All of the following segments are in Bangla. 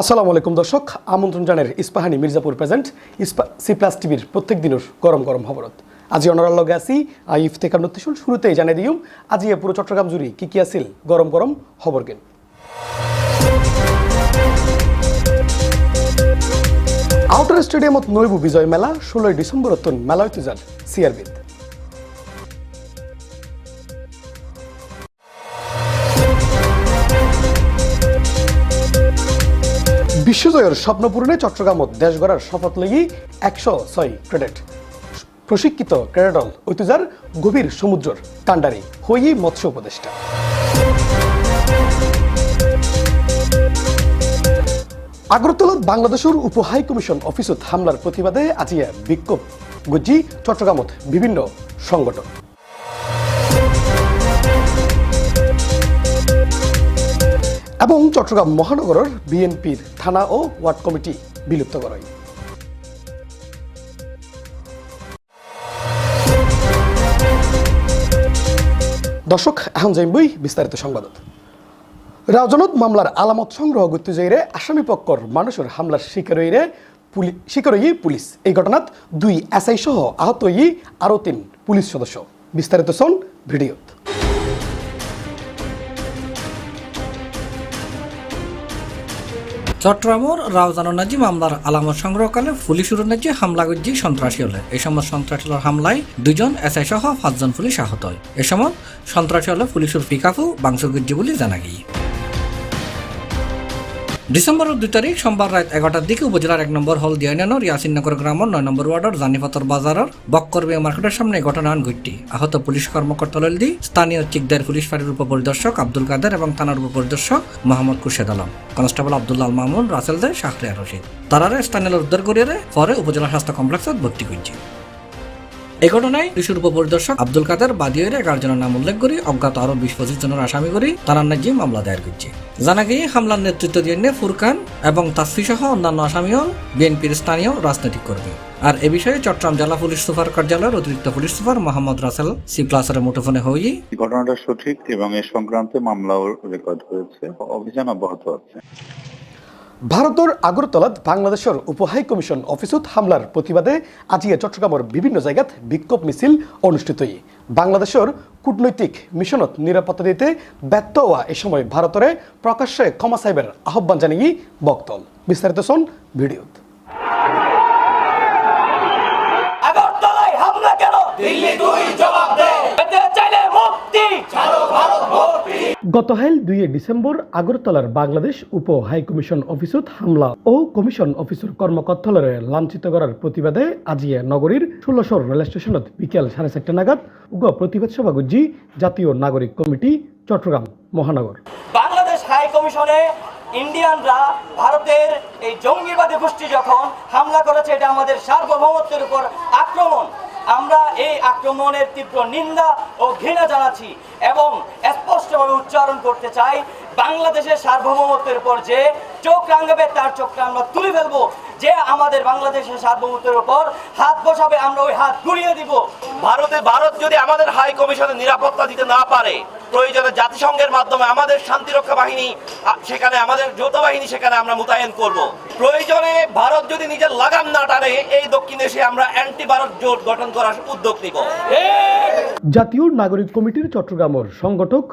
আসসালামু আলাইকুম দর্শক, আমন্ত্রণ জানের ইস্পাহানি মির্জাপুর প্রেজেন্ট, ইস্পা সি প্লাস টিভির প্রত্যেক দিনের গরম গরম খবরত। আজি অনারার লগে আছি, আই ইফতেকার নতিশুল শুরুতেই জানাই দিম আজি পুরো চট্টগ্রাম জুড়ি কি কি আছিল, গরম গরম খবর কেন। আউটার স্টেডিয়ামত নৈবু বিজয় মেলা, ষোলোই ডিসেম্বরত মেলা হইতে যান বিশ্বজয়ের স্বপ্ন পূরণে চট্টগ্রামত দেশ গড়ার শপথ লেগি একশো ছয় ক্রেডেট। প্রশিক্ষিত ক্রেডল ঐতিহ্যার গভীর সমুদ্রর কাণ্ডারি, হই মৎস্য উপদেষ্টা। আগরতলা বাংলাদেশের উপ হাই কমিশন অফিসত হামলার প্রতিবাদে আজিয়া বিক্ষোভ গুজি চট্টগ্রামত বিভিন্ন সংগঠন। এবং চট্টগ্রাম মহানগরের বিএনপির থানা ও ওয়ার্ড কমিটি বিলুপ্ত করায় দর্শক, এখন যাইবই বিস্তারিত সংবাদত রাজনত মামলার আলামত সংগ্রহ করতে যাইরে আসামি পক্ষর মানুষের হামলার শিকার হইরে পুলি শিকার হই পুলিশ। এই ঘটনাত দুই এসআই সহ আহত হই আরও তিন পুলিশ সদস্য। বিস্তারিত শোন ভিডিওত। চট্টগ্রামের রাউজানো নাজি মামলার আলামত সংগ্রহকালে পুলিশের নাজি হামলা করছি সন্ত্রাসী হলে। এই সময় সন্ত্রাসী হামলায় দুজন এসআই সহ পাঁচজন পুলিশ আহত হয়। এ সময় সন্ত্রাসী হলে পুলিশের পিকাফু বাংশ গির্জি বলে জানা গিয়ে। ডিসেম্বরের দুই তারিখ, সোমবার রাত এগারোটার দিকে উপজেলার এক নম্বর হল দিয়ানানোর ইয়াসিননগর গ্রামের নয় নম্বর ওয়ার্ডের জানিপাতর বাজারের বক্করবে মার্কেটের সামনে ঘটনা ঘটটি। আহত পুলিশ কর্মকর্তা ললদি স্থানীয় চিকদার পুলিশ ফাঁড়ির উপপরিদর্শক আব্দুল কাদের এবং থানার উপপরিদর্শক মোহাম্মদ খুরশেদ আলম। কনস্টেবল আব্দুল্লাহ মামুন রাসেল দে শাহরিয়ার রশিদ। তারারে স্থানীয় উদ্ধার করিয়ে পরে উপজেলা স্বাস্থ্য কমপ্লেক্সত ভর্তি করছে এই ঘটনায় পুলিশের উপপরিদর্শক আব্দুল কাদের বাদী হয়ে এগারো জনের নাম উল্লেখ করি অজ্ঞাত আরও বিশ পঁচিশ জনের আসামি করি তারা নাকি মামলা দায়ের করছে। জানা গিয়ে হামলার নেতৃত্ব দিয়ে ফুরকান এবং তাসফি সহ অন্যান্য আসামিও বিএনপির স্থানীয় রাজনৈতিক কর্মী। আর এ বিষয়ে চট্টগ্রাম জেলা পুলিশ সুপার কার্যালয়ের অতিরিক্ত police super Mohammad Rasel C প্লাসের মুঠোফোনে হই। ঘটনাটা সঠিক এবং এ সংক্রান্তে মামলাও রেকর্ড হয়েছে, অভিযান অব্যাহত আছে। ভারতের আগরতলাত বাংলাদেশের উপহাই কমিশন অফিসত হামলার প্রতিবাদে আজিয়ে চট্টগ্রামের বিভিন্ন জায়গাত বিক্ষোভ মিছিল অনুষ্ঠিত বাংলাদেশের কূটনৈতিক মিশনত নিরাপত্তা দিতে ব্যর্থ হওয়া এ সময় ভারতের প্রকাশ্যে ক্ষমা সাহেবের আহ্বান জানিয়ে বক্তল বিস্তারিত শোন কেন? দিল্লি তুই জবাব মুক্তি গতকাল দুই ডিসেম্বর আগরতলার বাংলাদেশ উপ হাই কমিশন অফিসত হামলা ও কমিশন অফিসের কর্মকর্তালরে লাঞ্ছিত করার প্রতিবাদে আজিয়ে নগরীর ষোলশর রেল স্টেশনত বিকেল সাড়ে চারটা নাগাদ উগ প্রতিবাদ সভা গুজি জাতীয় নাগরিক কমিটি চট্টগ্রাম মহানগর বাংলাদেশ হাই কমিশনে ইন্ডিয়ানরা ভারতের এই জঙ্গিবাদী গোষ্ঠী যখন হামলা করেছে এটা আমাদের সার্বভৌমত্বের উপর আক্রমণ। আমরা এই আক্রমণের তীব্র নিন্দা ও ঘৃণা জানাচ্ছি এবং স্পষ্টভাবে উচ্চারণ করতে চাই বাংলাদেশের সার্বভৌমত্বের উপর যে চোখ রাঙাবে তার চোখটা আমরা তুলে ফেলব। যে আমাদের বাংলাদেশের সার্বভৌমত্বের উপর হাত বসাবে আমরা ওই হাত ঘুরিয়ে দিব। ভারতে ভারত যদি আমাদের হাই কমিশনের নিরাপত্তা দিতে না পারে প্রয়োজনে জাতিসংঘের মাধ্যমে আমাদের শান্তিরক্ষা বাহিনী সেখানে আমাদের যৌথ বাহিনী সেখানে আমরা মোতায়েন করব। প্রয়োজনে ভারত যদি নিজের লাগাম না টানে এই দক্ষিণ এশিয়া আমরা অ্যান্টি ভারত জোট গঠন করার উদ্যোগ নিব। জাতীয় নাগরিক কমিটির চট্টগ্রামের সংগঠক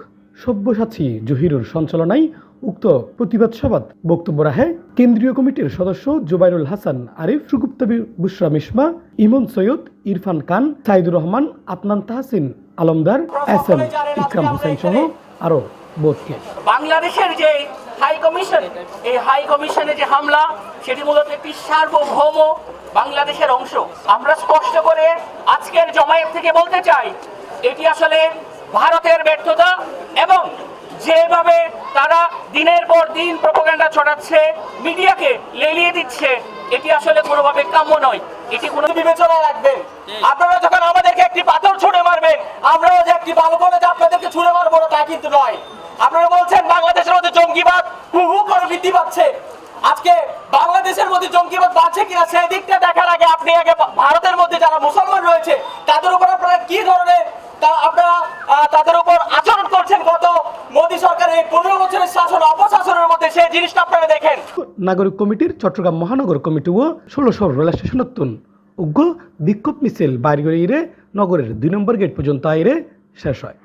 সব্যসাচী জহিরুর সঞ্চালনায় উক্ত প্রতিবাদ সভাত বক্তব্য রাখে কেন্দ্রীয় কমিটির সদস্য জুবাইরুল হাসান আরিফ, সুগুপ্ত বুসরা মিশমা, ইমন সৈয়দ, ইরফান খান, সাইদুর রহমান আতনান তাহসিন, আলমদার, এস এম ইকরাম হোসেন সহ আরও বোধকে। বাংলাদেশের যে হাই কমিশন, এই হাই কমিশনে যে হামলা, সেটি মূলত একটি সার্বভৌম বাংলাদেশের অংশ। আমরা স্পষ্ট করে আজকের জমায়েত থেকে বলতে চাই, এটি আসলে ভারতের ব্যর্থতা এবং যেভাবে তারা দিনের পর দিন প্রপাগান্ডা ছড়াচ্ছে মিডিয়াকে লেলিয়ে দিচ্ছে এটি আসলে কোনোভাবে কাম্য নয়। এটি কোনো বিবেচনা রাখবেন। আপনারা যখন আমাদেরকে একটি পাথর ছুঁড়ে মারবেন আমরাও যে একটি বালু বলে যে আপনাদেরকে ছুঁড়ে মারবো তা কিন্তু নয়। আপনারা বলছেন বাংলাদেশের মধ্যে জঙ্গিবাদ হু হু করে বৃদ্ধি পাচ্ছে। আজকে বাংলাদেশের মধ্যে জঙ্গিবাদ বাড়ছে কিনা সেই দিকটা দেখার আগে আপনি আগে ভারতের মধ্যে যারা মুসলমান রয়েছে তাদের উপর আপনারা কি ধরনের তা- আপনারা তাদের উপর আচরণ করছেন গত মোদী সরকারের এই পনেরো বছরের শাসন অপশাসনের মধ্যে। সে জিনিসটা আপনারা দেখেন। নাগরিক কমিটির চট্টগ্রাম মহানগর কমিটি ও ষোলশ রেল স্টেশনতুন উগ্র বিক্ষোভ মিছিল বাইর করে ইরে নগরের দুই নম্বর গেট পর্যন্ত আইরে শেষ হয়।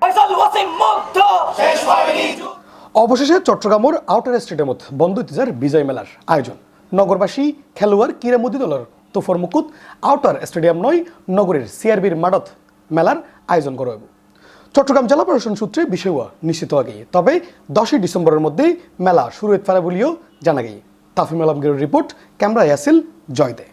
অবশেষে চট্টগ্রামের আউটার স্টেডিয়ামত বন্ধ তিজার বিজয় মেলার আয়োজন। নগরবাসী খেলোয়াড় ক্রীড়ামোদী দলের তোফর মুকুত আউটার স্টেডিয়াম নয় নগরের সিআরবির মাডত মেলার আয়োজন করা হইব। চট্টগ্রাম জেলা প্রশাসন সূত্রে বিষয় নিশ্চিত আগে তবে দশই ডিসেম্বরের মধ্যেই মেলা শুরু হতে পারে বলেও জানা গেছে তাফিম আলমগীরের রিপোর্ট ক্যামেরায় আসিল জয়দে।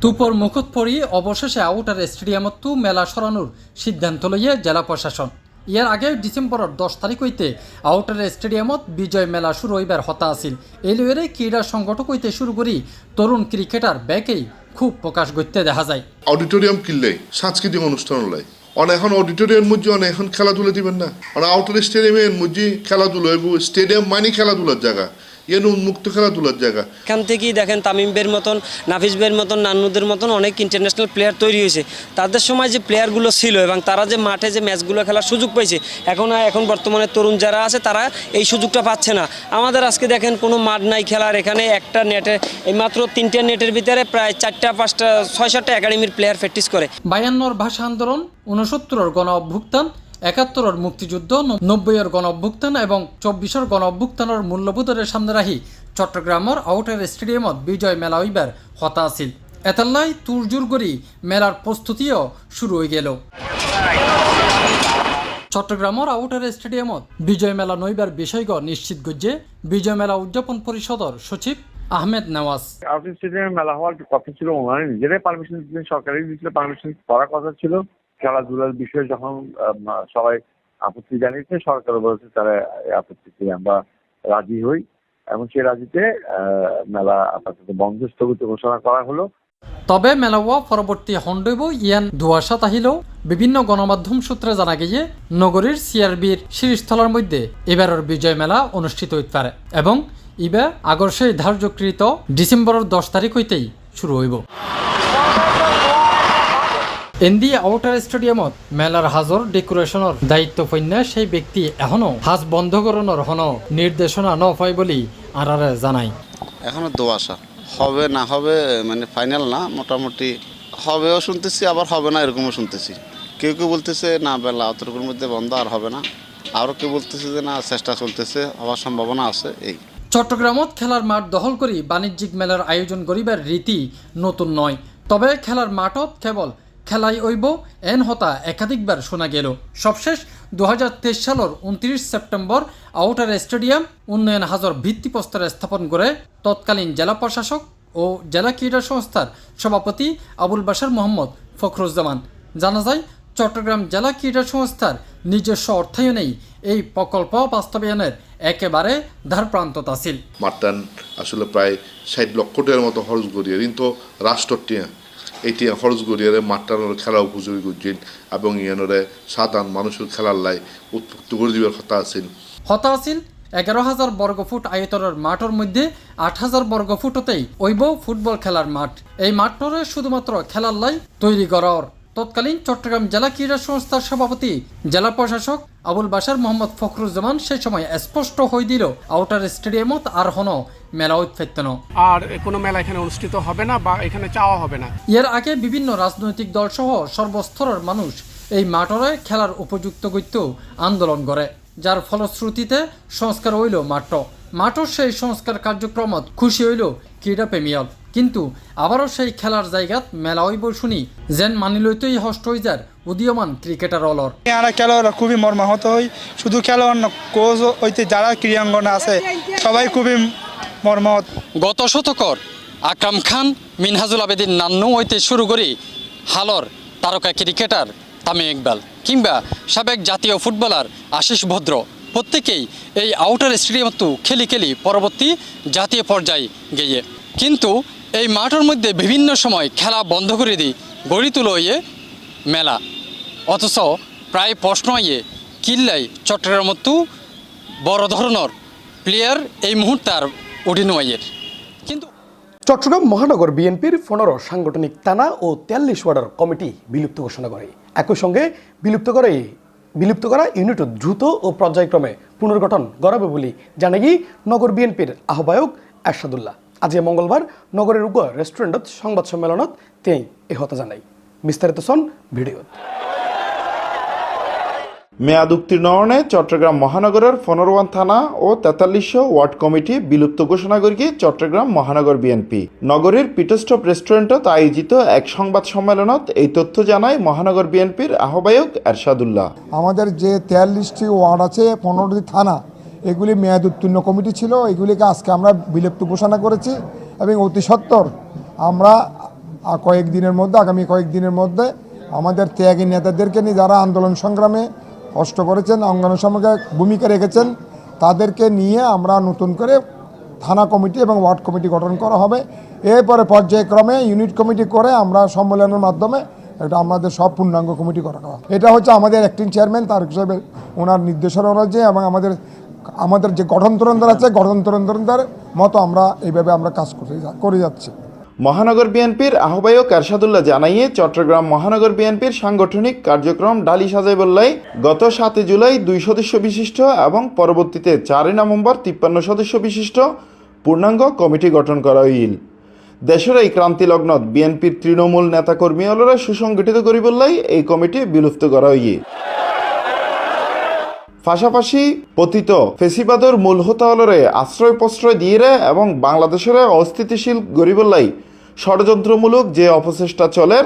তুপর মুখত পরি, অবশেষে আউটার স্টেডিয়ামতো মেলা সরানোর সিদ্ধান্ত লইয়ে জেলা প্রশাসন। ইয়ার আগে ডিসেম্বরের দশ তারিখ হইতে আউটার স্টেডিয়ামত বিজয় মেলা শুরু হইবার হতা আছিল। এই ক্রীড়া সংগঠক হইতে শুরু করি তরুণ ক্রিকেটার ব্যাকেই খুব প্রকাশ করতে দেখা যায়। অডিটোরিয়াম কিনলে সাংস্কৃতিক অনুষ্ঠান হলাই অন এখন অডিটোরিয়ামের মধ্যে অনেক এখন খেলাধুলা দিবেন না। অনেক আউটার স্টেডিয়ামের মধ্যে খেলাধুলা স্টেডিয়াম মানে খেলাধুলার জায়গা। এন উন্মুক্ত খেলাধুলার জায়গা। এখান থেকেই দেখেন তামিম বের মতন নাফিস বের মতন নান্নুদের মতন অনেক ইন্টারন্যাশনাল প্লেয়ার তৈরি হয়েছে। তাদের সময় যে প্লেয়ারগুলো ছিল এবং তারা যে মাঠে যে ম্যাচগুলো খেলার সুযোগ পাইছে এখন এখন বর্তমানে তরুণ যারা আছে তারা এই সুযোগটা পাচ্ছে না। আমাদের আজকে দেখেন কোনো মাঠ নাই খেলার এখানে একটা নেটে এই মাত্র তিনটে নেটের ভিতরে প্রায় চারটা পাঁচটা ছয় সাতটা একাডেমির প্লেয়ার প্র্যাকটিস করে। বায়ান্নর ভাষা আন্দোলন উনসত্তরের গণ অভ্যুত্থান একাত্তরের মুক্তিযুদ্ধ নব্বইয়ের গণ অভ্যুত্থান এবং চব্বিশের গণ অভ্যুত্থানের মূল্যবোধের সামনে রাখি চট্টগ্রামের আউটার স্টেডিয়ামত বিজয় মেলা হইবার হতা আছিল। এতাল্লাই তুরজুর করি মেলার প্রস্তুতিও শুরু হয়ে গেল। চট্টগ্রামের আউটার স্টেডিয়ামত বিজয় মেলা নইবার বিষয়গ নিশ্চিত গজ্জে বিজয় মেলা উদযাপন পরিষদর সচিব আহমেদ নেওয়াজ। আউটিং স্টেডিয়ামে মেলা হওয়ার কথা ছিল ওনারা নিজেরাই পারমিশন দিচ্ছেন সরকারি দিচ্ছিল পারমিশন করার কথা ছিল। খেলাধুলার বিষয়ে যখন সবাই আপত্তি জানিয়েছে সরকার বলেছে তারা আপত্তিতে আমরা রাজি হই। এবং সেই রাজিতে মেলা আপাতত বন্ধ স্থগিত ঘোষণা করা হলো। তবে মেলাওয়া পরবর্তী হন্ডৈব ইয়ান ধুয়াশা তাহিলেও বিভিন্ন গণমাধ্যম সূত্রে জানা গিয়ে নগরীর সিআরবির শীর্ষস্থলের মধ্যে এবারের বিজয় মেলা অনুষ্ঠিত হইতে পারে এবং ইবে আগর সেই ধার্যকৃত ডিসেম্বরের দশ তারিখ হইতেই শুরু হইব। এনডি আউটার স্টেডিয়ামত মেলার হাজর ডেকোরেশনের দায়িত্ব পন্যা সেই ব্যক্তি এখনও হাজ বন্ধ করানোর হন নির্দেশনা ন পাই বলি আরারে জানাই এখনও দোয়াশা হবে না হবে মানে ফাইনাল না মোটামুটি হবেও শুনতেছি আবার হবে না এরকমও শুনতেছি। কেউ কেউ বলতেছে না বেলা অতটুকুর মধ্যে বন্ধ আর হবে না। আরও কেউ বলতেছে যে না চেষ্টা চলতেছে হওয়ার সম্ভাবনা আছে। এই। চট্টগ্রামত খেলার মাঠ দখল করি বাণিজ্যিক মেলার আয়োজন করিবার রীতি নতুন নয়। তবে খেলার মাঠত কেবল খেলাই ওইব এন হতা একাধিকবার শোনা গেল। সবশেষ দু হাজার তেইশ সালের উনত্রিশ সেপ্টেম্বর আউটার স্টেডিয়াম উন্নয়ন হাজর ভিত্তিপ্রস্তর স্থাপন করে তৎকালীন জেলা প্রশাসক ও জেলা ক্রীড়া সংস্থার সভাপতি আবুল বাশার মোহাম্মদ ফখরুজ্জামান। জানা যায়, চট্টগ্রাম জেলা ক্রীড়া সংস্থার নিজস্ব অর্থায়নেই এই প্রকল্প বাস্তবায়নের একেবারে ধারপ্রান্তত আছিল মাট্টান আসলে প্রায় ষাট লক্ষ টাকার মতো খরচ করিয়ে কিন্তু রাষ্ট্র টিয়া খরচ গড়িয়ারে মাঠটানোর খেলা উপযোগী করছেন এবং ইয়ানোরে সাধারণ মানুষের খেলার লাই উৎপুক্ত করে দিবার কথা আছেন। কথা আছিল এগারো হাজার বর্গফুট আয়তনের মাঠের মধ্যে আট হাজার বর্গফুটতেই ওইব ফুটবল খেলার মাঠ। এই মাঠটরে শুধুমাত্র খেলার লাই তৈরি করার। তৎকালীন চট্টগ্রাম জেলা ক্রীড়া সংস্থার সভাপতি জেলা প্রশাসক আবুল বাশার মোহাম্মদ ফখরুজ্জামান সেই সময় স্পষ্ট হয়ে দিল আউটার স্টেডিয়ামত আর হন মেলা উৎফেত্তন। আর কোনো মেলা এখানে অনুষ্ঠিত হবে না বা এখানে চাওয়া হবে না। এর আগে বিভিন্ন রাজনৈতিক দল সহ সর্বস্তরের মানুষ এই মাঠরে খেলার উপযুক্ত গত্য আন্দোলন করে যার ফলশ্রুতিতে সংস্কার হইল মাঠ মাঠর সেই সংস্কার কার্যক্রমত খুশি হইল ক্রীড়া প্রেমিয়ল কিন্তু আবারও সেই খেলার জায়গাত মেলা হইব শুনি যেন মানি লইতেই হষ্ট হয়ে যার উদীয়মান ক্রিকেটার অলর। আমরা খেলোয়াড়রা খুবই মর্মাহত হই শুধু খেলোয়াড় না কোচ হইতে যারা ক্রীড়াঙ্গনে আছে সবাই খুবই মর্মাহত। গত শতকর আকরাম খান মিনহাজুল আবেদিন নান্নু হইতে শুরু করি হালর তারকা ক্রিকেটার তামিম ইকবাল কিংবা সাবেক জাতীয় ফুটবলার আশিস ভদ্র। প্রত্যেকেই এই আউটার স্টেডিয়ামতো খেলি খেলি পরবর্তী জাতীয় পর্যায়ে গিয়ে। কিন্তু এই মাঠের মধ্যে বিভিন্ন সময় খেলা বন্ধ করে দিই, গড়ি তুলো ইয়ে মেলা। অথচ প্রায় প্রশ্ন ইয়ে কিল্লাই চট্টগ্রামতো বড় ধরনের প্লেয়ার এই মুহূর্তে আর উঠিনোয়ের কিন্তু চট্টগ্রাম মহানগর বিএনপির পনেরো সাংগঠনিক টানা ও তেয়াল্লিশ ওয়ার্ডের কমিটি বিলুপ্ত ঘোষণা করে। একই সঙ্গে বিলুপ্ত করে, বিলুপ্ত করা ইউনিট দ্রুত ও পর্যায়ক্রমে পুনর্গঠন গড়াবে বলে জানাগি নগর বিএনপির আহ্বায়ক এরশাদুল্লাহ। আজ মঙ্গলবার নগরের উপ রেস্টুরেন্টত সংবাদ সম্মেলনত তেই এহতা জানাই। বিস্তারিত সন ভিডিওত। মেয়াদ উত্তীর্ণ হওয়ানে চট্টগ্রাম মহানগরের ফনরওয়ান থানা ও তেতাল্লিশশো ওয়ার্ড কমিটি বিলুপ্ত ঘোষণা করিয়ে চট্টগ্রাম মহানগর বিএনপি। নগরীর পিটস্টপ রেস্টুরেন্টত আয়োজিত এক সংবাদ সম্মেলনত এই তথ্য জানায় মহানগর বিএনপির আহ্বায়ক এরশাদুল্লাহ। আমাদের যে তেয়াল্লিশটি ওয়ার্ড আছে পনেরোটি থানা এগুলি মেয়াদ উত্তীর্ণ কমিটি ছিল, এগুলিকে আজকে আমরা বিলুপ্ত ঘোষণা করেছি এবং অতি সত্বর আমরা কয়েকদিনের মধ্যে, আগামী কয়েকদিনের মধ্যে আমাদের ত্যাগী নেতাদেরকে নিয়ে যারা আন্দোলন সংগ্রামে কষ্ট করেছেন অঙ্গন সঙ্গে ভূমিকা রেখেছেন, তাদেরকে নিয়ে আমরা নতুন করে থানা কমিটি এবং ওয়ার্ড কমিটি গঠন করা হবে। এরপরে পর্যায়ক্রমে ইউনিট কমিটি করে আমরা সম্মেলনের মাধ্যমে এটা আমাদের সব পূর্ণাঙ্গ কমিটি করা এটা হচ্ছে আমাদের অ্যাক্টিং চেয়ারম্যান তার হিসেবে ওনার নির্দেশনা অনুযায়ী এবং আমাদের আমাদের যে গঠনতরণদার আছে গঠনতরণদার মতো আমরা এইভাবে আমরা কাজ করে যাচ্ছি। মহানগর বিএনপির আহ্বায়ক এরশাদুল্লাহ জানাইয়ে চট্টগ্রাম মহানগর বিএনপির সাংগঠনিক কার্যক্রম ডালি সাজাই বললাই গত সাতই জুলাই দুই সদস্য বিশিষ্ট এবং পরবর্তীতে চারই নভেম্বর তিপ্পান্ন সদস্য বিশিষ্ট পূর্ণাঙ্গ কমিটি গঠন করা হইল। দেশের এই ক্রান্তি ক্রান্তিলগ্ন বিএনপির তৃণমূল নেতাকর্মী হলরা সুসংগঠিত করি বললাই এই কমিটি বিলুপ্ত করা হইয়ে পাশাপাশি পতিত ফেসিবাদর মূল হতা হলরে আশ্রয় প্রশ্রয় দিয়ে এবং বাংলাদেশের অস্থিতিশীল গরিবল্লাই ষড়যন্ত্রমূলক যে অপচেষ্টা চলে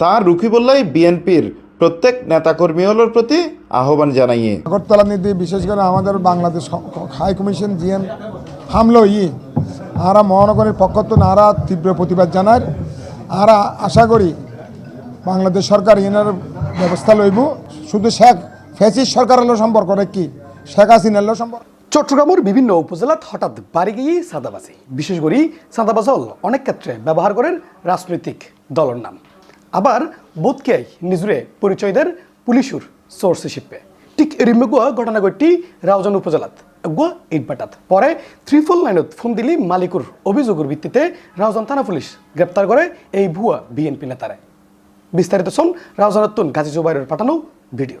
তা রুখিবল্লাই বিএনপির প্রত্যেক নেতাকর্মী হলের প্রতি আহ্বান জানাইয়ে। আগরতলা নীতি বিশেষ করে আমাদের বাংলাদেশ হাই কমিশন জিএম হামলো ই, আরা মহানগরের পক্ষ তো আরা তীব্র প্রতিবাদ জানার আরা আশা করি বাংলাদেশ সরকার ইনার ব্যবস্থা লইব। শুধু শেখ ফেসিস সরকার হলো সম্পর্ক কি? শেখ হাসিনা হলো সম্পর্ক? চট্টগ্রামের বিভিন্ন উপজেলাত হঠাৎ বাড়ি গিয়ে সাদাবাজি। বিশেষ করে সাদাবাজল অনেক ক্ষেত্রে ব্যবহার করেন রাজনৈতিক দলের নাম। আবার বোধকে নিজুরে পরিচয় দেন পুলিশুর সোর্স হিসেবে। ঠিক এরিমেগুয়া ঘটনা ঘটি রাউজান উপজেলাত। গুয়া ইটবাটাত পরে ত্রিফল লাইনত ফোন দিলি মালিকুর অভিযোগের ভিত্তিতে রাউজান থানা পুলিশ গ্রেপ্তার করে এই ভুয়া বিএনপি নেতারে। বিস্তারিত শোন রাউজানতুন গাজী জুবাইরের পাঠানো ভিডিও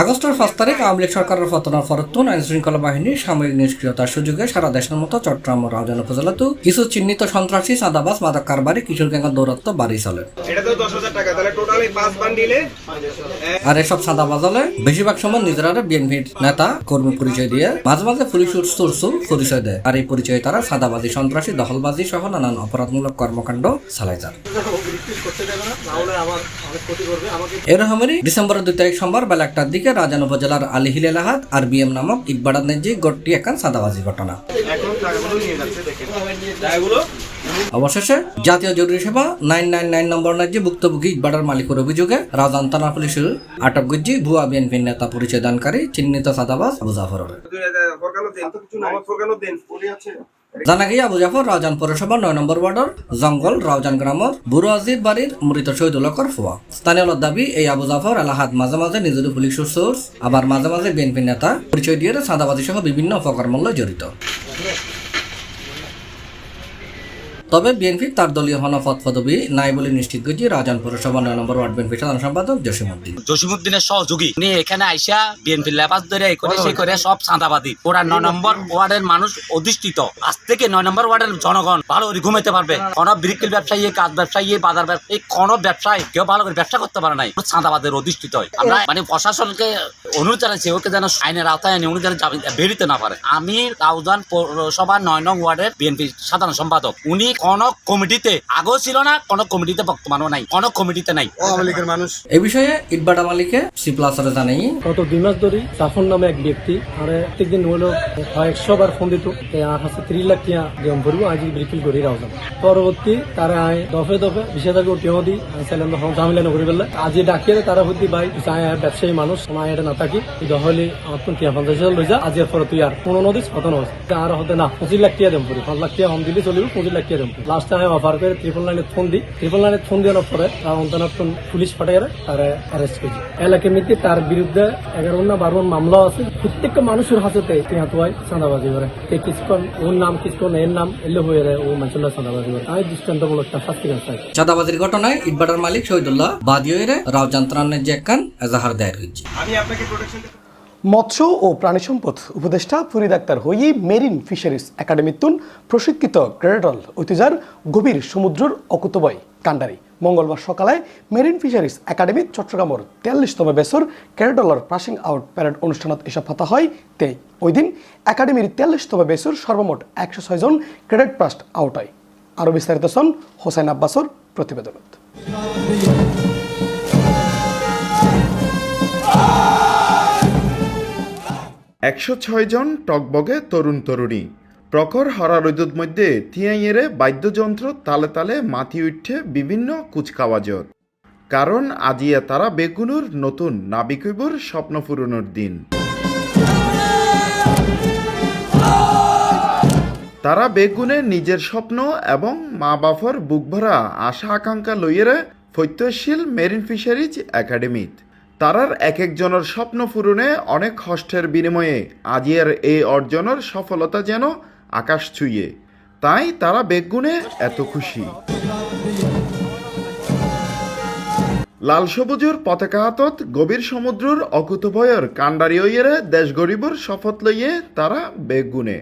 আগস্টের পাঁচ তারিখ আওয়ামী লীগ সরকারের পতনের পরতুন আইন শৃঙ্খলা বাহিনীর সাময়িক নিষ্ক্রিয়তার সুযোগে সারা দেশের মতো চট্টগ্রাম ও রাউজান উপজেলাতেও কিছু চিহ্নিত সন্ত্রাসী চাঁদাবাজ মাদক কারবারি কিশোর গ্যাঙ্গের দৌরত্ব বাড়ি চলে। আর এসব চাঁদাবাজ হলে বেশিরভাগ সময় নিজেরা বিএনপির নেতা কর্মী পরিচয় দিয়ে মাঝে মাঝে পুলিশ সোর্সুর পরিচয় দেয়। আর এই পরিচয়ে তারা সাদাবাজি সন্ত্রাসী দখলবাজি সহ নানান অপরাধমূলক কর্মকাণ্ড চালায় যান। এরকমেরই ডিসেম্বরের দুই তারিখ সোমবার বেলা একটার দিকে রাজান উপজেলার আলী হিলেলাহাত আর বিএম নামক ইটবাড়ার নেজি গড়টি একান সাদাবাজি ঘটনা। অবশেষে জাতীয় জরুরি সেবা নাইন নাইন নাইন নম্বর ন্যায্যে ভুক্তভোগী ইটবাড়ার মালিকের অভিযোগে রাজান থানা পুলিশের আটক গুজ্জি ভুয়া বিএনপির নেতা পরিচয় দানকারী, চিহ্নিত সাদাবাজ আবু জাফরের। জানা গিয়ে আবু জাফর রাউজান পৌরসভা নয় নম্বর ওয়ার্ডের জঙ্গল রাউজান গ্রামের বুড়ো আজির বাড়ির মৃত শহীদুল হকর ফুয়া স্থানীয় দাবি, এই আবু জাফর এলাহাত মাঝে মাঝে নিজের পুলিশ সোর্স আবার মাঝে মাঝে বিএনপি নেতা পরিচয় দিয়ে সাদাবাদী সহ বিভিন্ন অপকর্মল্য জড়িত। তবে বিএনপি তার দলীয় হনফত পদবি নাই বলে নিশ্চিত করেছে রাজান পৌরসভা নয় নম্বর ওয়ার্ড বিএনপি সাধারণ সম্পাদক জসিমুদ্দিন জসিমুদ্দিনের সহযোগী। উনি এখানে আইসা বিএনপি লেবাস ধরে এই করে সেই করে সব চাঁদাবাদী। ওরা নয় নম্বর ওয়ার্ডের মানুষ অধিষ্ঠিত। আজ থেকে নয় নম্বর ওয়ার্ডের জনগণ ভালো করে ঘুমাইতে পারবে। কোন বিরিকিল ব্যবসায়ী, কাজ ব্যবসায়ী, বাজার ব্যবসায়ী কোন ব্যবসায় কেউ ভালো করে ব্যবসা করতে পারে নাই। চাঁদাবাদের অধিষ্ঠিত হয়। আমরা মানে প্রশাসনকে অনুরোধ জানাচ্ছি, ওকে যেন আইনের আওতায় এনে উনি যেন বেরোতে না পারে। আমি রাউজান পৌরসভা নয় নং ওয়ার্ডের বিএনপি সাধারণ সম্পাদক। উনি কোন কমিটিতে। আগেও ছিল না কোন কমিটিতে বর্তমানও নাই। কোন কমিটিতে নাই। আওয়ামী লীগের মানুষ। এই বিষয়ে ইটবাটা মালিকে সি প্লাসরে জানাই। গত দুই মাস ধরে জাফর নামে এক ব্যক্তি আর প্রত্যেকদিন হলো একশো বার ফোন দিত আর হাসে ত্রিশ লাখ টিয়া দিয়ম ভরবো আজ বিক্রি করি রাখলাম পরবর্তী তারা আয় দফে দফে বিশেষজ্ঞ টিও দি চাইলাম তখন ঝামেলা আজি ডাকিয়ে তারা হইতে ভাই চাই ব্যবসায়ী মানুষ সময় এটা না থাকি। দহলি আমার তো টিয়া পঞ্চাশ হাজার লই যা আজি পরে তুই আর কোনো নদী কত নদী আর হতে না পঁচিশ লাখ টিয়া পড়ি পাঁচ লাখ টিয়া হম দিলে চলিব পঁচিশ লাখ টিয়া লাস্টে আমি অফার করে ট্রিপল লাইনে ফোন দিই ট্রিপল লাইনে ফোন দেওয়ার পরে তার অন্তনাত্তন পুলিশ পাঠিয়ে তারা অ্যারেস্ট করেছে। এলাকার মধ্যে তার বিরুদ্ধে এগারো না বারো মামলা আছে। প্রত্যেকটা মানুষের হাতে হাত হয় চাঁদাবাজি করে। কিছুক্ষণ ওর নাম কিছুক্ষণ এর নাম এলে হয়ে যায় ও মানুষের চাঁদাবাজি করে। আমি দৃষ্টান্তমূলক একটা শাস্তি চাই। চাঁদাবাজির ঘটনায় ইটবাটার মালিক শহীদুল্লাহ বাদিওয়ের রাউজান ত্রাণের যে একখান এজাহার দায়ের হয়েছে মৎস্য ও প্রাণী সম্পদ উপদেষ্টা ফরিদ আক্তার হই মেরিন ফিশারিজ একাডেমিতুন প্রশিক্ষিত ক্রেডল ঐতিহ্যার গভীর সমুদ্রের অকুতবয় কান্ডারি মঙ্গলবার সকালে মেরিন ফিশারিজ একাডেমি চট্টগ্রামের তেয়াল্লিশতম বেসর ক্যারেডলার পাসিং আউট প্যারেড অনুষ্ঠানত এসব ফাতা হয়। তে ওই দিন একাডেমির তেয়াল্লিশতম বেসর সর্বমোট একশো ছয়জন ক্রেডেট পাস্ট আউট হয়। আরও বিস্তারিত সন হোসেন আব্বাসর প্রতিবেদনত। একশো ছয় জন টকবগে তরুণ তরুণী। প্রখর হরা রৈদুর মধ্যে থিয়াইয়েরে বাদ্যযন্ত্র তালে তালে মাতি উঠে বিভিন্ন কুচকাওয়াজর। কারণ আজিয়া তারা বেগুনুর নতুন নাবিকইবর স্বপ্ন পূরণের দিন। তারা বেগুনে নিজের স্বপ্ন এবং মা বাপর বুক ভরা আশা আকাঙ্ক্ষা লইয়েরে ফৈত্যশীল মেরিন ফিশারিজ একাডেমিত। তারার এক একজনের স্বপ্ন পূরণে অনেক কষ্টের বিনিময়ে আজিয়ার এই অর্জনের সফলতা যেন আকাশ ছুঁয়ে। তাই তারা বেগুনে এত খুশি। লাল সবুজের পতাকা হাতত গভীর সমুদ্রের অকুতভয়ের কাণ্ডারি হইয়েরে দেশ গরিবর শপথ লইয়ে তারা বেগুনে।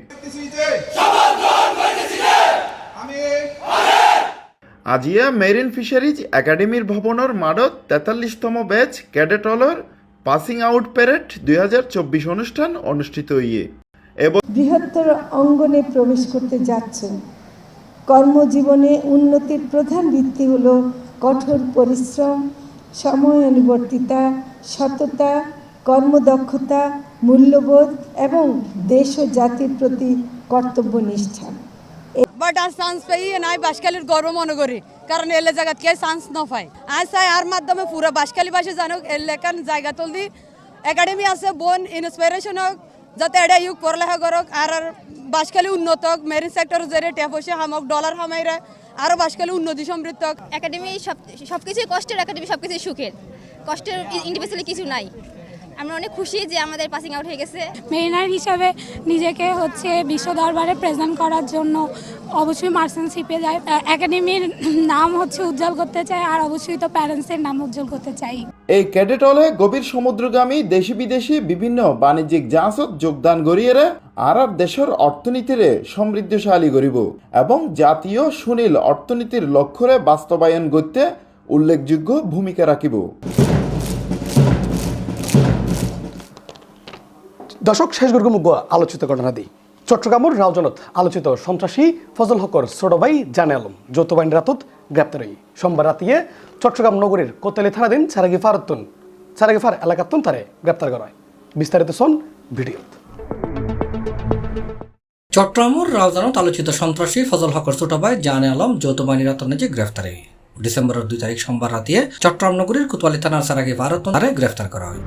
আজিয়া মেরিন ফিশারিজ একাডেমির ভবনের মাডত তেতাল্লিশতম ব্যাচ ক্যাডেটলর পাসিং আউট প্যারেড দু হাজার চব্বিশ অনুষ্ঠান অনুষ্ঠিত হইয়ে। এবং বৃহত্তর অঙ্গনে প্রবেশ করতে যাচ্ছেন। কর্মজীবনে উন্নতির প্রধান ভিত্তি হল কঠোর পরিশ্রম, সময় অনুবর্তিতা, সততা, কর্মদক্ষতা, মূল্যবোধ এবং দেশ ও জাতির প্রতি কর্তব্য কর্তব্যনিষ্ঠা। বাট আজ চান্স পাই নাই বাসকালির গর্ব মনে করি। কারণ এলে জায়গাত কে চান্স ন পায় আজ চাই আর মাধ্যমে পুরো বাসকালীবাসী জানুক এলাকান জায়গা তুলদি। একাডেমি আছে বোন ইন্সপিরেশন হোক যাতে এটা ইউক পড়ালেখা করক আর আর বাসকালী উন্নত হোক মেরিন সেক্টর জেরে ট্যাপ পয়সা হামক ডলার হামাইরা আরও বাসকালী উন্নতি সমৃদ্ধ হোক। একাডেমি সব সব কিছুই কষ্টের একাডেমি সব কিছুই সুখের। কষ্টের ইন্ডিভিজুয়ালি কিছু নাই। আমরা অনেক খুশি যে আমাদের পাসিং আউট হয়ে গেছে। মেরিনার হিসাবে নিজেকে হচ্ছে বিশ্ব দরবারে প্রেজেন্ট করার জন্য অবশ্যই মার্সেনশিপে যায়। একাডেমির নাম হচ্ছে উজ্জ্বল করতে চাই আর অবশ্যই তো প্যারেন্টসের নাম উজ্জ্বল করতে চাই। এই ক্যাডেটলে গভীর সমুদ্রগামী দেশি বিদেশি বিভিন্ন বাণিজ্যিক জাহাজত যোগদান গড়িয়ে আর আর দেশের অর্থনীতিরে সমৃদ্ধশালী করিব এবং জাতীয় সুনীল অর্থনীতির লক্ষ্যরে বাস্তবায়ন করতে উল্লেখযোগ্য ভূমিকা রাখিব। দর্শক শেষ গুরুমুগ্গ আলোচিত ঘটনা দিই চট্টগ্রামের রাউজনত আলোচিত সন্ত্রাসী ফজল হকর ছোটভাই জানে আলম, যৌথ বাহিনী রাতত গ্রেপ্তার সোমবার রাতিয়ে চট্টগ্রাম নগরীর কোতালি থানাধীন সারাগি ফারতুন সারাগি ফার এলাকাতুন তারে গ্রেপ্তার করা হয়। বিস্তারিত শোন ভিডিওত। চট্টগ্রামের রাউজানত আলোচিত সন্ত্রাসী ফজল হকর ছোটভাই জানে আলম, যৌথ বাহিনী রাতনে যে গ্রেফতার ডিসেম্বরের দুই তারিখ সোমবার রাতিয়ে চট্টগ্রাম নগরীর কোতোয়ালি থানার সারাগি তারে গ্রেফতার করা হয়।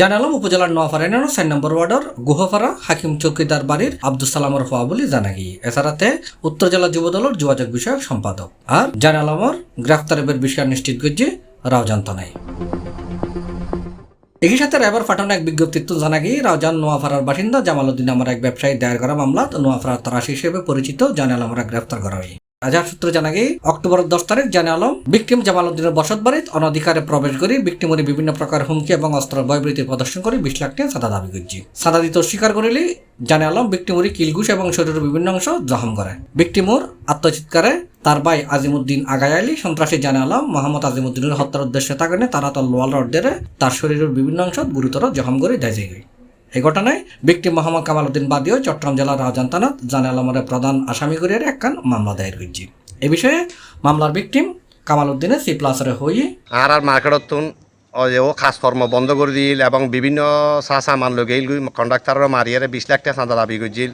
জানালাম উপজেলার নোয়াপাড়া ইউনিয়নের নম্বর ওয়ার্ডের গুহপাড়া হাকিম চৌকিদার বাড়ির আব্দুল সালামর হওয়া বলে জানা গিয়ে। এছাড়াতে উত্তর জেলা যুব দলের যোগাযোগ বিষয়ক সম্পাদক আর জানালামর গ্রেফতারের বিষয় নিশ্চিত করছে রাওজান নাই। একই সাথে রায়বার পাঠানো এক বিজ্ঞপ্তিত্ব জানা গিয়ে রাউজান নোয়াপাড়ার বাসিন্দা জামালউদ্দিন আমার এক ব্যবসায়ী দায়ের করা মামলা নোয়াপাড়ার তরাশি হিসেবে পরিচিত জানাল আমরা গ্রেফতার করা হয়। রাজার সূত্র জানা গিয়ে অক্টোবর দশ তারিখ জানে আলম, বিক্রিম জামালউদ্দিনের বসত বাড়িত অনধিকারে প্রবেশ করে বিক্রিমরে বিভিন্ন প্রকার হুমকি এবং অস্ত্র বয়বৃত্তি প্রদর্শন করে বিশ লাখ টাকা সাদা দাবি করছে। সাদা দিতে অস্বীকার করিলে জানে আলম বিক্রিমরি কিলঘুষ এবং শরীরের বিভিন্ন অংশ জখম করে। বিক্রিমুর আত্মচিৎকারে তার ভাই আজিমুদ্দিন আগায় আলী, সন্ত্রাসী জানে আলম, মোহাম্মদ আজিমুদ্দিনের হত্যার উদ্দেশ্যে তাকানে তারা তার লোয়াল রড তার শরীরের বিভিন্ন অংশ গুরুতর জখম করে দেয় এই ঘটনায় ব্যক্তি মোহাম্মদ কামাল উদ্দিন বাদিও চট্টগ্রাম জেলার রাজান থানাত জানে আলমের প্রধান আসামি করিয়ার একখান মামলা দায়ের হয়েছে। এ বিষয়ে মামলার ভিকটিম কামাল উদ্দিনের সি প্লাসরে হয়ে আর আর মার্কেটত তুন ও যে ও খাস কর্ম বন্ধ করে দিল এবং বিভিন্ন চা সামান লগে কন্ডাক্টারের মারিয়ারে বিশ লাখ টাকা চাঁদা দাবি করছিল।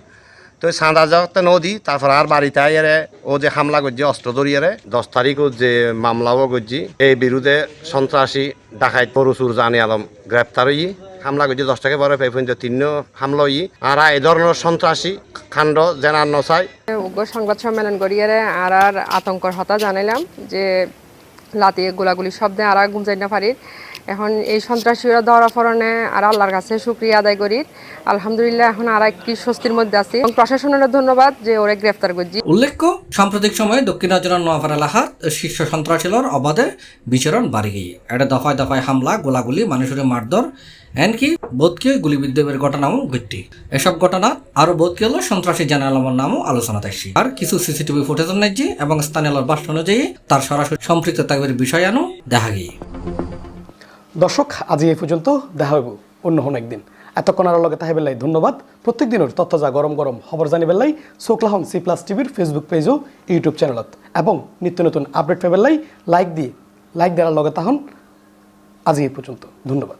তো চাঁদা যাতে নদী, তারপর আর বাড়িতে আইয়ারে ও যে হামলা করছে, অস্ত্র ধরিয়ারে, দশ তারিখও যে মামলাও করছি। এই বিরুদ্ধে সন্ত্রাসী ডাকাইত পরশুর জানি আলম গ্রেপ্তার হই হামলা করছে দশ টাকা বারো পর্যন্ত তিন হামলা ই আর এই ধরনের সন্ত্রাসী খান্ড যেন আর উগ্র সংবাদ সম্মেলন করিয়ে আর আর আতঙ্কর হতা জানাইলাম যে লাতিয়ে গোলাগুলি শব্দে আর গুঞ্জাই না পারি এখন এই সন্ত্রাসীরা ধরা ফরণে আর আল্লাহর কাছে শুক্রিয়া আদায় করি। আলহামদুলিল্লাহ, এখন আর একটি স্বস্তির মধ্যে আছি। এবং প্রশাসনের ধন্যবাদ যে ওরা গ্রেফতার করছি। উল্লেখ্য, সাম্প্রতিক সময়ে দক্ষিণাঞ্চলের নোয়াপার এলাকাত শীর্ষ সন্ত্রাসীলর অবাধে বিচরণ বাড়ি গিয়ে। এটা দফায় দফায় হামলা, গোলাগুলি, মানুষের মারধর, এনকি বোধকে গুলিবিদ্যুতের ঘটনাও ঘটটি এসব ঘটনা আরও বোধকে হলো সন্ত্রাসী জানালামার নামও আলোচনা দেখছি আর কিছু সিসিটিভি ফুটেজ অনুযায়ী এবং স্থানীয় ভাষ্য অনুযায়ী তার সরাসরি সম্পৃক্ত থাকবে বিষয় আনো দেখা গিয়ে। দর্শক, আজি এই পর্যন্ত দেখা হইব অন্য হন একদিন। এতক্ষণ আর লগে তাহে বেলাই ধন্যবাদ। প্রত্যেক দিনের তথ্য যা গরম গরম খবর জানি বেলাই চোখলাহন সি প্লাস টিভির ফেসবুক পেজ ও ইউটিউব চ্যানেলত। এবং নিত্য নতুন আপডেট পেবেলাই লাইক দিয়ে, লাইক দেওয়ার লগে তাহন আজি এই পর্যন্ত, ধন্যবাদ।